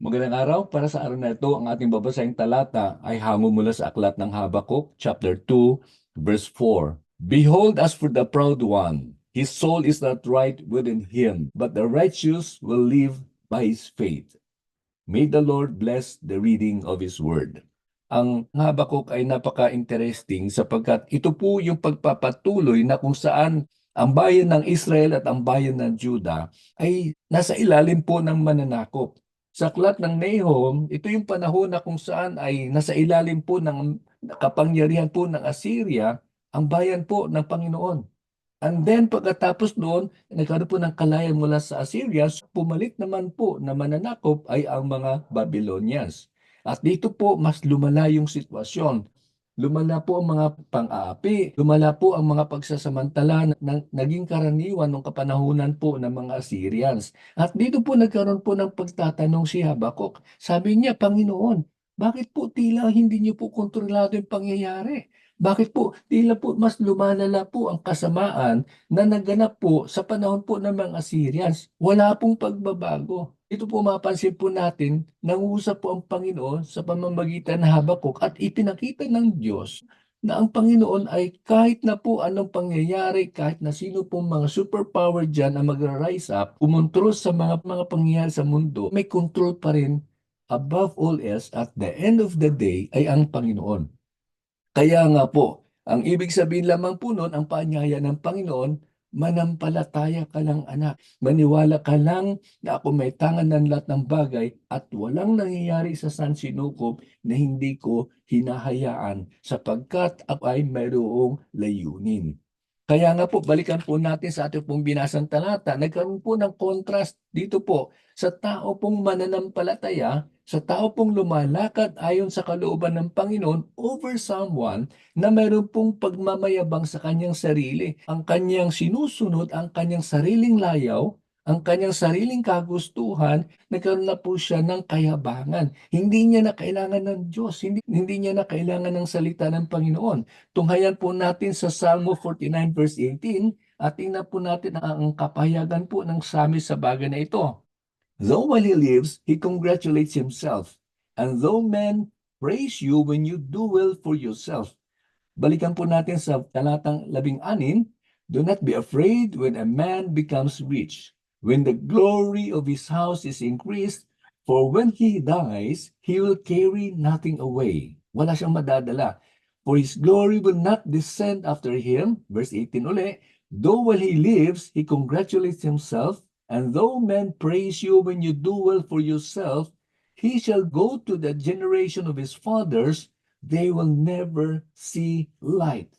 Magandang araw. Para sa araw na ito, ang ating babasahing talata ay hango mula sa aklat ng Habakuk, chapter 2, verse 4. Behold, as for the proud one, his soul is not right within him, but the righteous will live by his faith. May the Lord bless the reading of His Word. Ang Habakuk ay napaka-interesting sapagkat ito po yung pagpapatuloy na kung saan ang bayan ng Israel at ang bayan ng Juda ay nasa ilalim po ng mananakop. Sa aklat ng Nahum, ito yung panahon na kung saan ay nasa ilalim po ng kapangyarihan po ng Assyria ang bayan po ng Panginoon. And then pagkatapos noon, nagkaroon po ng kalayan mula sa Assyria, pumalit naman po na mananakop ay ang mga Babylonians. At dito po mas lumala yung sitwasyon. Lumala po ang mga pang-aapi, lumala po ang mga pagsasamantala na naging karaniwan ng kapanahunan po ng mga Assyrians. At dito po nagkaroon po ng pagtatanong si Habakuk. Sabi niya, Panginoon, bakit po tila hindi niyo po kontrolado yung pangyayari? Bakit po tila po mas lumalala po ang kasamaan na naganap po sa panahon po ng mga Assyrians? Wala pong pagbabago. Ito po mapansin po natin, nangusap po ang Panginoon sa pamamagitan ng Habakuk at ipinakita ng Diyos na ang Panginoon ay kahit na po anong pangyayari, kahit na sino pong mga superpower dyan ang magra-rise up, kumontrol sa mga mga pangyayari sa mundo, may control pa rin above all else at the end of the day ay ang Panginoon. Kaya nga po, ang ibig sabihin lamang po nun, ang paanyaya ng Panginoon, manampalataya ka lang anak. Maniwala ka lang na ako may tangan ng lahat ng bagay at walang nangyayari sa San Sinukob na hindi ko hinahayaan sapagkat ako ay mayroong layunin. Kaya nga po, balikan po natin sa ating pong binasang talata. Nagkaroon po ng contrast dito po sa tao pong mananampalataya, sa tao pong lumalakad ayon sa kalooban ng Panginoon over someone na mayroon pong pagmamayabang sa kanyang sarili. Ang kanyang sinusunod, ang kanyang sariling layaw, ang kanyang sariling kagustuhan, nagkaroon na po siya ng kayabangan. Hindi niya na kailangan ng Diyos, hindi, hindi niya na kailangan ng salita ng Panginoon. Tunghayan po natin sa Psalmo 49 verse 18 at tingnan po natin ang kapahayagan po ng sami sa bagay na ito. Though while he lives, he congratulates himself. And though men praise you when you do well for yourself. Balikan po natin sa talatang labing anin, Do not be afraid when a man becomes rich, when the glory of his house is increased, for when he dies, he will carry nothing away. Wala siyang madadala. For his glory will not descend after him. Verse 18 uli, Though while he lives, he congratulates himself, and though men praise you when you do well for yourself, he shall go to the generation of his fathers, they will never see light.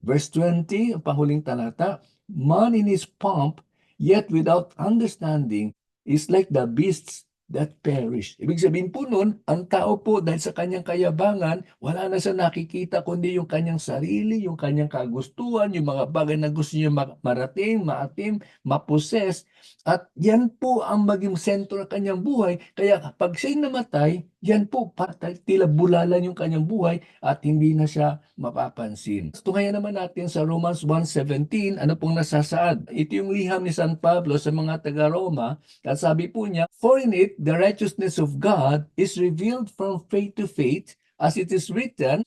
Verse 20, ang panghuling talata, Man in his pomp yet without understanding is like the beasts that perish. Ibig sabihin po nun, ang tao po dahil sa kanyang kayabangan, wala na sa nakikita kundi yung kanyang sarili, yung kanyang kagustuhan, yung mga bagay na gusto niya ma- marating, maatim, maposes. At yan po ang maging sentro ng kanyang buhay. Kaya pag siya'y namatay, yan po, patay, tila bulalan yung kanyang buhay at hindi na siya mapapansin. Tungayan naman natin sa Romans 1.17, ano pong nasasaad. Ito yung liham ni San Pablo sa mga taga-Roma. At sabi po niya, For in it, the righteousness of God is revealed from faith to faith, as it is written,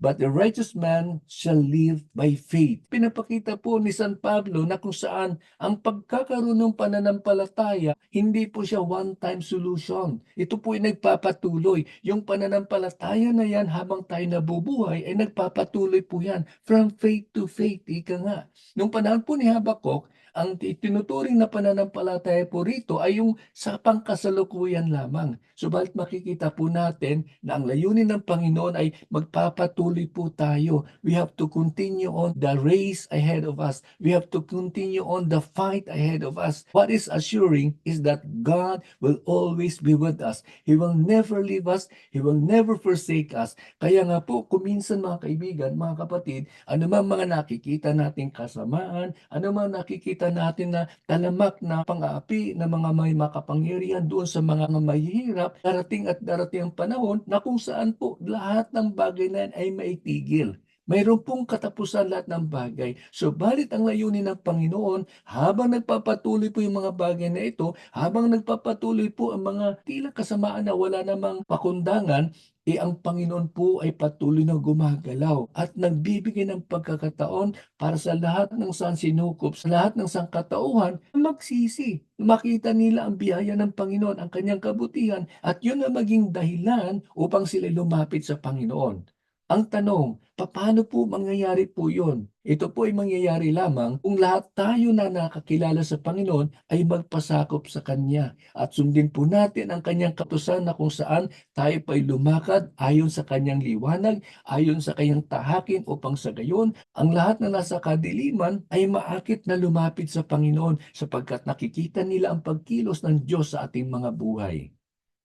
But the righteous man shall live by faith. Pinapakita po ni San Pablo na kung saan ang pagkakaroon ng pananampalataya, hindi po siya one-time solution. Ito po ay nagpapatuloy. Yung pananampalataya na yan habang tayo nabubuhay ay nagpapatuloy po yan from faith to faith. Ika nga. Nung panahon po ni Habakuk, ang tinuturing na pananampalataya po rito ay yung sa pangkasalukuyan lamang. Subalit makikita po natin na ang layunin ng Panginoon ay magpapatuloy po tayo. We have to continue on the race ahead of us. We have to continue on the fight ahead of us. What is assuring is that God will always be with us. He will never leave us. He will never forsake us. Kaya nga po, kuminsan mga kaibigan, mga kapatid, anumang mga nakikita nating kasamaan, anumang nakikita natin na talamak na pang-aapi na mga may makapangyarihan doon sa mga mahihirap, darating at darating ang panahon na kung saan po lahat ng bagay na yan ay maitigil. Mayroon pong katapusan lahat ng bagay. Subalit ang layunin ng Panginoon, habang nagpapatuloy po yung mga bagay na ito, habang nagpapatuloy po ang mga tila kasamaan na wala namang pakundangan, eh ang Panginoon po ay patuloy na gumagalaw at nagbibigay ng pagkakataon para sa lahat ng sansinukob, sa lahat ng sangkatauhan, magsisi. Makita nila ang biyaya ng Panginoon, ang kanyang kabutihan, at yun ang maging dahilan upang sila lumapit sa Panginoon. Ang tanong, paano po mangyayari po yun? Ito po ay mangyayari lamang kung lahat tayo na nakakilala sa Panginoon ay magpasakop sa Kanya at sundin po natin ang Kanyang katusan na kung saan tayo pa'y lumakad ayon sa Kanyang liwanag, ayon sa Kanyang tahakin upang sa gayon ang lahat na nasa kadiliman ay maakit na lumapit sa Panginoon sapagkat nakikita nila ang pagkilos ng Diyos sa ating mga buhay.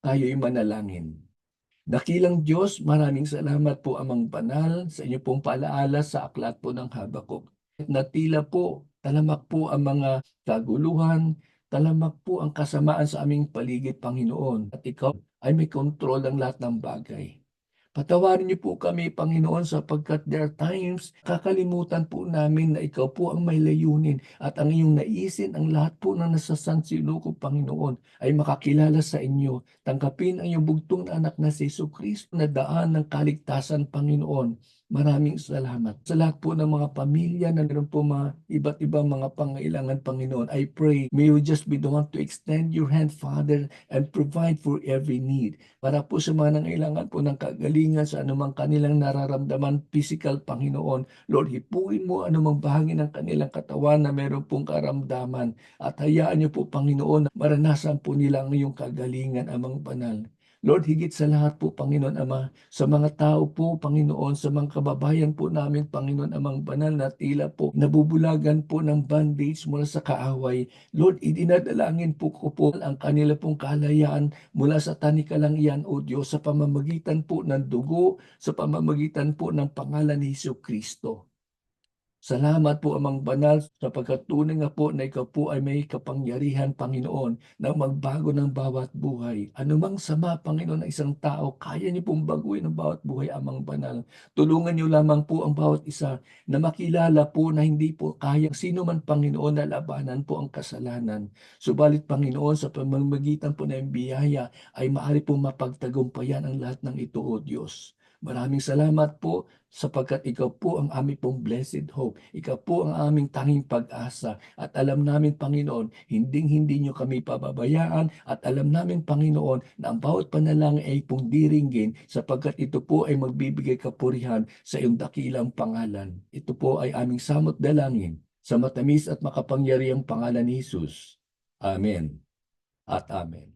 Tayo'y manalangin. Dakilang Diyos, maraming salamat po amang banal sa inyo pong paalaala sa aklat po ng Habakuk. Na tila po, talamak po ang mga kaguluhan, talamak po ang kasamaan sa aming paligid, Panginoon. At ikaw ay may kontrol ng lahat ng bagay. Patawarin niyo po kami, Panginoon, sapagkat there are times kakalimutan po namin na ikaw po ang may layunin at ang iyong naisin ang lahat po na nasa sansiluko, Panginoon, ay makakilala sa inyo. Tanggapin ang iyong bugtong na anak na si Kristo na daan ng kaligtasan, Panginoon. Maraming salamat. Sa lahat po ng mga pamilya na meron po mga iba't ibang mga pangailangan, Panginoon, I pray, may you just be the one to extend your hand, Father, and provide for every need. Para po sa mga nangailangan po ng kagalingan sa anumang kanilang nararamdaman physical, Panginoon. Lord, hipuin mo anumang bahagi ng kanilang katawan na meron pong karamdaman. At hayaan niyo po, Panginoon, na maranasan po nila ang iyong kagalingan, amang banal. Lord, higit sa lahat po, Panginoon Ama, sa mga tao po, Panginoon, sa mga kababayan po namin, Panginoon Amang Banal, na tila po nabubulagan po ng bandage mula sa kaaway. Lord, idinadalangin po ko po ang kanila pong kalayaan mula sa tanikalang iyan, O Diyos, sa pamamagitan po ng dugo, sa pamamagitan po ng pangalan ni Hesus Kristo. Salamat po amang banal sapagkat tunay nga po na ikaw po ay may kapangyarihan, Panginoon, na magbago ng bawat buhay. Anumang sama, Panginoon, ng isang tao, kaya niyo pong baguhin ang bawat buhay, amang banal. Tulungan niyo lamang po ang bawat isa na makilala po na hindi po kaya sino man, Panginoon, na labanan po ang kasalanan. Subalit, Panginoon, sa pamamagitan po ng biyaya ay maaari po mapagtagumpayan ang lahat ng ito, O Diyos. Maraming salamat po sapagkat ikaw po ang aming pong blessed hope. Ikaw po ang aming tanging pag-asa. At alam namin, Panginoon, hinding-hindi nyo kami pababayaan at alam namin, Panginoon, na ang bawat panalangin ay pong diringgin sapagkat ito po ay magbibigay kapurihan sa iyong dakilang pangalan. Ito po ay aming samot dalangin sa matamis at makapangyariang pangalan ni Jesus. Amen at Amen.